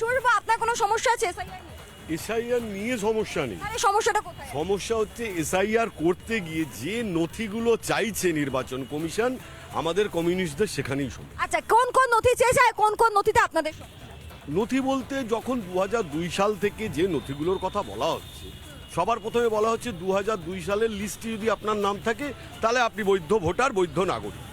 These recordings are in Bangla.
সুরভ আপনার কোনো সমস্যা আছে? এসআইআর নিয়ে সমস্যা নেই। তাহলে সমস্যাটা কোথায়? সমস্যা হচ্ছে এসআইআর করতে গিয়ে যে নথিগুলো চাইছে নির্বাচন কমিশন আমাদের কমিউনিস্টদের সেখানেই সমস্যা। আচ্ছা কোন কোন নথি চেয়েছে আর কোন কোন নথিতে আপনাদের সমস্যা? নথি বলতে যখন দু হাজার দুই সাল থেকে যে নথিগুলোর কথা বলা হচ্ছে সবার প্রথমে বলা হচ্ছে দু হাজার দুই সালের লিস্টে যদি আপনার নাম থাকে তাহলে আপনি বৈধ ভোটার বৈধ নাগরিক।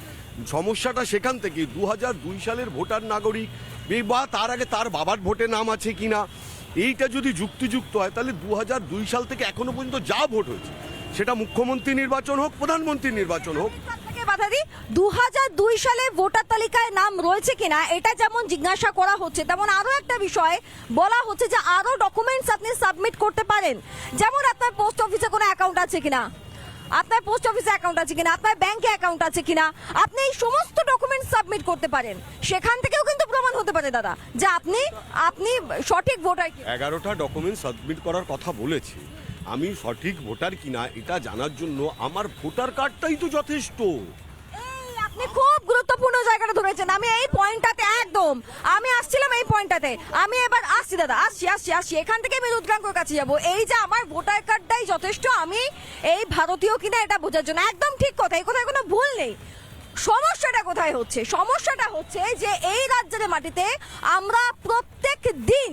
সমস্যাটা সেখান থেকে। দু দুই সালের ভোটার নাগরিক বে- তার আগে তার বাবার ভোটে নাম আছে কি না, এইটা যদি যুক্তিযুক্ত হয়, তাহলে দু দুই সাল থেকে এখনও পর্যন্ত যা ভোট হয়েছে, সেটা মুখ্যমন্ত্রী নির্বাচন হোক প্রধানমন্ত্রী নির্বাচন হোক। বাধা দু দুই সালে ভোটার তালিকায় নাম রয়েছে কিনা এটা যেমন জিজ্ঞাসা করা হচ্ছে, তেমন আরও একটা বিষয় বলা হচ্ছে যে আরও ডকুমেন্টস আপনি সাবমিট করতে পারেন। যেমন আপনার পোস্ট অফিসে কোনো অ্যাকাউন্ট আছে কিনা আপনার পোস্ট অফিসে অ্যাকাউন্ট আছে কিনা? আপনার ব্যাংকে অ্যাকাউন্ট আছে কিনা? আপনি এই সমস্ত ডকুমেন্টস সাবমিট করতে পারেন। সেখান থেকেও কিন্তু প্রমাণ হতে পারে দাদা। যে আপনি আপনি সঠিক ভোটার এগারোটা ডকুমেন্ট সাবমিট করার কথা বলেছি। আমি সঠিক ভোটার কিনা এটা জানার জন্য আমার ভোটার কার্ডটাই তো যথেষ্ট। আপনি খুব গুরুত্বপূর্ণ জায়গাটা ধরেছেন। আমি এই পয়েন্টটাতে একদম। আমি আসছিলাম এই পয়েন্টটাতে। আমি এবার আসছি, দাদা, আসছি আসছি আসছি। এখান থেকে আমি রুদ্রাঙ্কর কাছে যাব। এই যে আমার ভোটার কার্ডটাই যথেষ্ট, আমি এই ভারতীয় কিনা এটা বোঝার জন্য। একদম ঠিক কথা, এই কথায় কোনো ভুল নেই। সমস্যাটা কোথায় হচ্ছে? সমস্যাটা হচ্ছে যে এই রাজ্যের মাটিতে আমরা প্রত্যেক দিন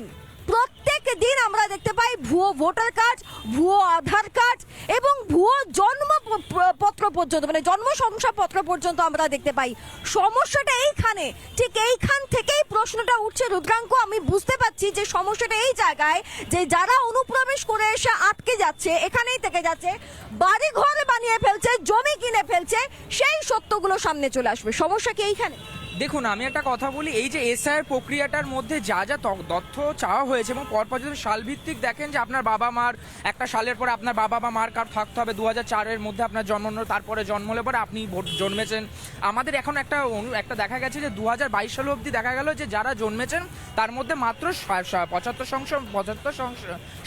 প্রত্যেক দিন আমরা দেখতে পাই ভুয়ো ভোটার কার্ড, ভুয়ো আধার কার্ড এবং ভুয়ো জন্ম পত্র পর্যন্ত মানে জন্ম শংসাপত্র পর্যন্ত আমরা দেখতে পাই। সমস্যাটা এইখানে, ঠিক এইখান থেকেই প্রশ্নটা উঠছে। রুদ্রাঙ্ক, আমি বুঝতে পারছি যে সমস্যাটা এই জায়গায় যে যারা অনুপ্রবেশ করে এসে আটকে যাচ্ছে, এখানেই থেকে যাচ্ছে বাড়ি ঘরে বানিয়ে ফেলছে, জমি কিনে ফেলছে, সেই সত্যগুলো সামনে চলে আসবে। সমস্যা কি এইখানে? দেখুন, আমি একটা কথা বলি, এই যে এসআইয়ের প্রক্রিয়াটার মধ্যে যা যা তথ্য চাওয়া হয়েছে এবং পরপর যদি সালভিত্তিক দেখেন যে আপনার বাবা মার, একটা সালের পরে আপনার বাবা বা মার কার্ড থাকতে হবে দু হাজার চারের মধ্যে আপনার জন্মানো তারপরে জন্মলে পরে আপনি জন্মেছেন। আমাদের এখন একটা একটা দেখা গেছে যে দু হাজার বাইশ সাল অবধি দেখা গেল যে যারা জন্মেছেন, তার মধ্যে মাত্র পঁচাত্তর শতাংশ পঁচাত্তর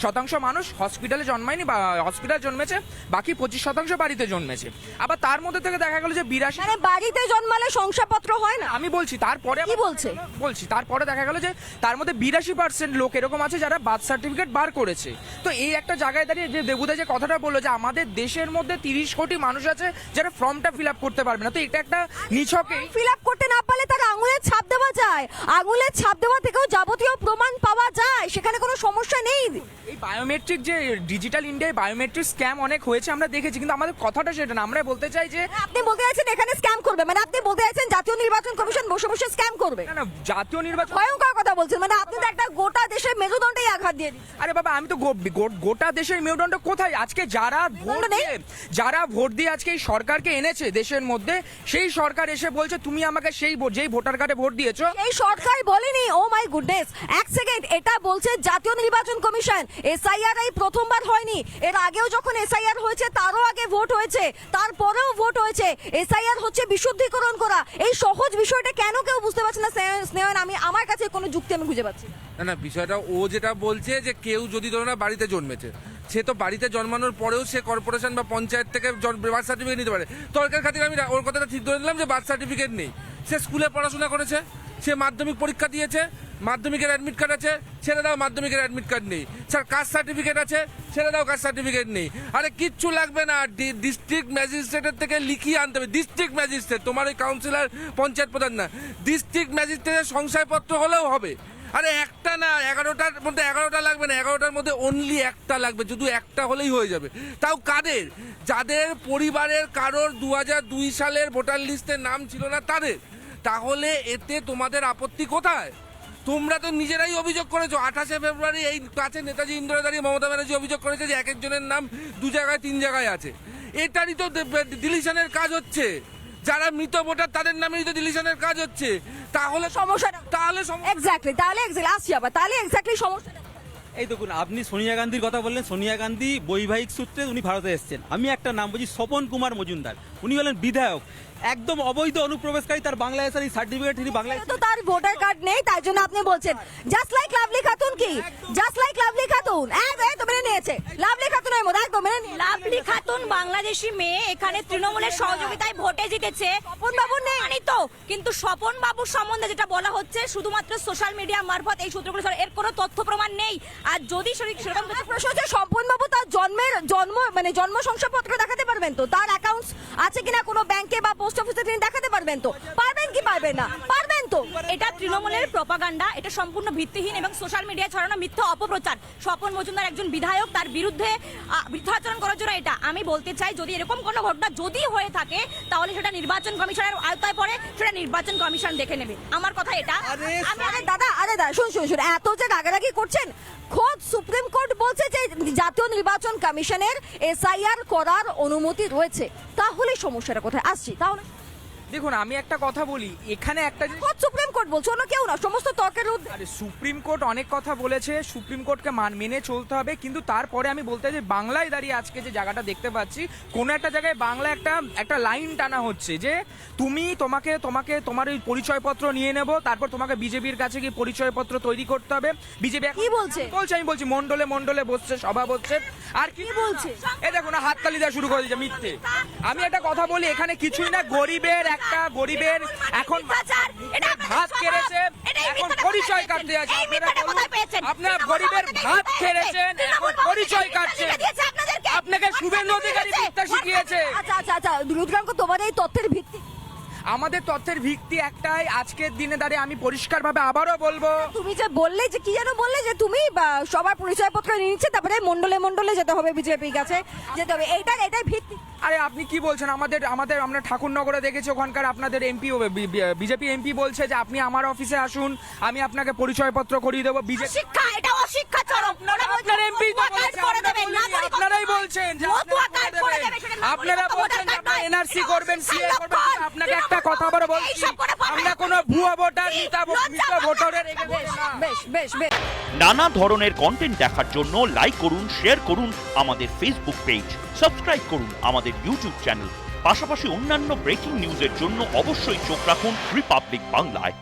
শতাংশ মানুষ হসপিটালে জন্মায়নি বা হসপিটাল জন্মেছে, বাকি পঁচিশ শতাংশ বাড়িতে জন্মেছে। আবার তার মধ্যে থেকে দেখা গেল যে বিরাশি মানে বাড়িতে জন্মালে শংসাপত্র হয় না? আমি বলছি তারপরে কি বলছে? বলছি তারপরে দেখা গেল যে তার মধ্যে বিরাশি পার্সেন্ট লোক এরকম আছে যারা বার্থ সার্টিফিকেট বার করেছে। তো এই একটা জায়গায় দাঁড়িয়ে যে দেবুদা যে কথাটা বলল যে আমাদের দেশের মধ্যে তিরিশ কোটি মানুষ আছে যারা ফর্মটা ফিল আপ করতে পারবে না তো এটা একটা নিছকে ফিল আপ করতে না পারলে তার আঙুলের ছাপ দেওয়া যায়। আঙুলের ছাপ দেওয়া থেকেও যাবতীয় প্রমাণ পাওয়া যায় সেখানে কোনো সমস্যা নেই। এই বায়োমেট্রিক যে ডিজিটাল ইন্ডিয়ায় বায়োমেট্রিক স্ক্যাম অনেক হয়েছে আমরা দেখেছি কিন্তু আমাদের কথাটা সেটা না। আমরা বলতে চাই যে আপনি বলতে চাইছেন এখানে স্ক্যাম করবে মানে আপনি বলতে চাইছেন জাতীয় নির্বাচন কমিশন বসে বসে স্ক্যাম করবে। না না জাতীয় নির্বাচন ভয়ঙ্কর কথা বলছেন। মানে আপনি তো একটা গোটা দেশের মেরুদণ্ডেই আঘাত দিয়ে দিচ্ছেন। আরে বাবা আমি তো গো- গো- গোটা দেশের মেরুদণ্ড কোথায়? আজকে যারা ভোট নেই? দিয়ে যারা ভোট দিয়ে আজকে এই সরকারকে এনেছে দেশের মধ্যে সেই সরকার এসে বলছে তুমি আমাকে সেই ভোট- যেই ভোটার কার্ডে ভোট দিয়েছ এই সরকার বলেনি। ও মাই গুডনেস এক সেকেন্ড এটা বলছে জাতীয় নির্বাচন কমিশন। এসআইআর এই প্রথমবার হয়নি। এর আগেও যখন এসআইআর হয়েছে তারও আগে ভোট হয়েছে। তারপরেও ভোট হয়েছে। এসআইআর হচ্ছে বিশুদ্ধিকরণ করা। এই সহজ বিষয়টা কেন কেউ বুঝতে পারছে না, স্নেহ- স্নেহান আমি আমার কাছে কোনো যুক্তি আমি খুঁজে পাচ্ছি না। না বিষয়টা ও যেটা বলছে যে কেউ যদি ধরো না বাড়িতে জন্মেছে, সে তো বাড়িতে জন্মানোর পরেও সে কর্পোরেশন বা পঞ্চায়েত থেকে বার্থ সার্টিফিকেট নিতে পারে। তর্কের খাতিরে আমি ওর কথাটা ঠিক ধরে দিলাম যে বার্থ সার্টিফিকেট নেই। সে স্কুলে পড়াশোনা করেছে? সে মাধ্যমিক পরীক্ষা দিয়েছে, মাধ্যমিকের অ্যাডমিট কার্ড আছে ছেলেরাও মাধ্যমিকের অ্যাডমিট কার্ড নেই। স্যার কাস্ট সার্টিফিকেট আছে ছেলেরাও কাস্ট সার্টিফিকেট নেই। আরে কিচ্ছু লাগবে না ডিস্ট্রিক্ট ম্যাজিস্ট্রেটের থেকে লিখিয়ে আনতে হবে। ডিস্ট্রিক্ট ম্যাজিস্ট্রেট তোমার ওই কাউন্সিলর পঞ্চায়েত প্রধান না। ডিস্ট্রিক্ট ম্যাজিস্ট্রেটের সংশয়পত্র হলেও হবে। আরে একটা না, এগারোটার মধ্যে এগারোটা লাগবে না, এগারোটার মধ্যে অনলি একটা লাগবে, শুধু একটা হলেই হয়ে যাবে। তাও কাদের? যাদের পরিবারের কারোর দু সালের ভোটার লিস্টের নাম ছিল না, তাদের। তাহলে এতে তোমাদের আপত্তি কোথায়? তোমরা তো নিজেরাই অভিযোগ করেছ। আঠাশে ফেব্রুয়ারি এই কাছে নেতাজি ইন্দিরা দাঁড়িয়ে মমতা ব্যানার্জি অভিযোগ করেছে যে এক একজনের নাম দু জায়গায় তিন জায়গায় আছে। এটারই তো ডিলিশনের কাজ হচ্ছে। যারা মৃত ভোটার তাদের নামেই তো ডিলিশনের কাজ হচ্ছে। তাহলে সমস্যা তাহলে এক্স্যাক্টলি তাহলে এক্স্যাক্টলি আসছি আবার। তাহলে এক্স্যাক্টলি সমস্যা এই দেখুন আপনি সোনিয়া গান্ধীর কথা বললেন সোনিয়া গান্ধী বৈবাহিক সূত্রে উনি ভারতে এসেছেন। আমি একটা নাম বলছি স্বপন কুমার মজুমদার। উনি হলেন বিধায়ক। একদম অবৈধ অনুপ্রবেশকারী তার বাংলাদেশের এই সার্টিফিকেট তিনি বাংলাদেশ তো তার ভোটার কার্ড নেই তাই জন্য আপনি বলছেন। জাস্ট লাইক লাভলি খাতুন কি? Just like Lovely Khatun. তো মেনে নে গেছে লাভলি খাতুনের মধ্যে একদম মেনে। লাভলি খাতুন বাংলাদেশি মেয়ে এখানে তৃণমূলের সহযোগিতায় ভোটে জিতেছে। স্বপন বাবু নেই। তো কিন্তু স্বপন বাবুর সম্বন্ধে যেটা বলা হচ্ছে শুধুমাত্র সোশ্যাল মিডিয়া মারফত এই সূত্রগুলো ছাড়া এর কোনো তথ্য প্রমাণ নেই। আর যদি সেরকম সেরকম কিছু প্রশ্ন হচ্ছে স্বপন বাবু তার জন্মের জন্ম মানে জন্ম শংসাপত্র দেখাতে পারবেন তো? তার অ্যাকাউন্টস আছে কিনা কোনো ব্যাংকে বা পোস্ট অফিসে তিনি দেখাতে পারবেন তো। পারবেন কি পারবেন না? পারবেন তো। এটা তৃণমূলের প্রপাগান্ডা এটা সম্পূর্ণ ভিত্তিহীন এবং সোশ্যাল মিডিয়ায় ছড়ানো মিথ্যা অপপ্রচার। স্বপন মজুমদার একজন বিধায়ক তার বিরুদ্ধে মিথ্যাচরণ করার জন্য এটা। আমি বলতে চাই যদি এরকম কোনো ঘটনা যদি হয়ে থাকে তাহলে সেটা নির্বাচন কমিশনের আওতায় পড়ে সেটা নির্বাচন কমিশন দেখে নেবে। আমার কথা এটা। আমি আরে দাদা আরে দাদা শুন শুন শুন এত যে রাগারাগি করছেন খোদ সুপ্রিম কোর্ট বলছে যে জাতীয় নির্বাচন কমিশনের এসআইআর করার অনুমতি রয়েছে। তাহলে সমস্যাটা কোথায়? আসছি তাহলে। দেখুন আমি একটা কথা বলি এখানে একটা খোদ সুপ্রিম কোর্ট বলছো অন্য কেউ না সমস্ত তর্কের ঊর্ধ্বে আরে সুপ্রিম কোর্ট অনেক কথা বলেছে সুপ্রিম কোর্টকে মান মেনে চলতে হবে কিন্তু তারপরে আমি বলতে চাই বাংলায় দাঁড়িয়ে আজকে যে জায়গাটা দেখতে পাচ্ছি কোনো একটা জায়গায় বাংলা একটা একটা লাইন টানা হচ্ছে যে তুমি তোমাকে তোমাকে তোমার ওই পরিচয়পত্র নিয়ে নেব তারপর তোমাকে বিজেপির কাছে গিয়ে পরিচয়পত্র তৈরি করতে হবে। বিজেপি কি বলছে? বলছে আমি বলছি মন্ডলে মন্ডলে বসছে সভা বসছে আর কি বলছে? এ দেখো না হাততালি দেওয়া শুরু করে দিয়েছে মিথ্যে। আমি একটা কথা বলি এখানে কিছুই না গরিবের একটা গরিবের এখন ভাত কেড়েছে এটা এখন পরিচয় কাটতে আছে আপনারা গরিবের ভাত খেয়েছেন এখন পরিচয় আপনাদেরকে। আপনাকে শুভেন্দু অধিকারী বিদ্যা শিখিয়েছে। আচ্ছা আচ্ছা আচ্ছা রুদ্রাঙ্ক তোমার এই তথ্যের ভিত্তি আমাদের তথ্যের ভিত্তি একটাই আজকের দিনে দাঁড়িয়ে আমি পরিষ্কারভাবে আবারও বলব। তুমি যে বললে যে কি যেন বললে যে তুমি সবার পরিচয়পত্র নিয়ে নিচ্ছে তারপরে মন্ডলে মন্ডলে যেতে হবে বিজেপির কাছে যেতে হবে। এইটার এটাই ভিত্তি আরে আপনি কি বলছেন? আমাদের আমাদের আমরা ঠাকুরনগরে দেখেছি ওখানকার আপনাদের এমপি বিজেপি এমপি বলছে যে আপনি আমার অফিসে আসুন আমি আপনাকে পরিচয়পত্র করিয়ে দেবো। বিজেপি শিক্ষা এটা অশিক্ষা চরম। আপনার এমপি আপনারাই বলছেন আপনারা বলছেন এনআরসি করবেন সিএ কথা বলে বলছি। আমরা কোনো ভুয়া ভোটার মিথ্যা। ভোটারের বেশ বেশ বেশ নানা ধরনের কন্টেন্ট দেখার জন্য লাইক করুন শেয়ার করুন আমাদের ফেসবুক পেজ সাবস্ক্রাইব করুন আমাদের ইউটিউব চ্যানেল পাশাপাশি অন্যান্য ব্রেকিং নিউজের জন্য অবশ্যই চোখ রাখুন রিপাবলিক বাংলায়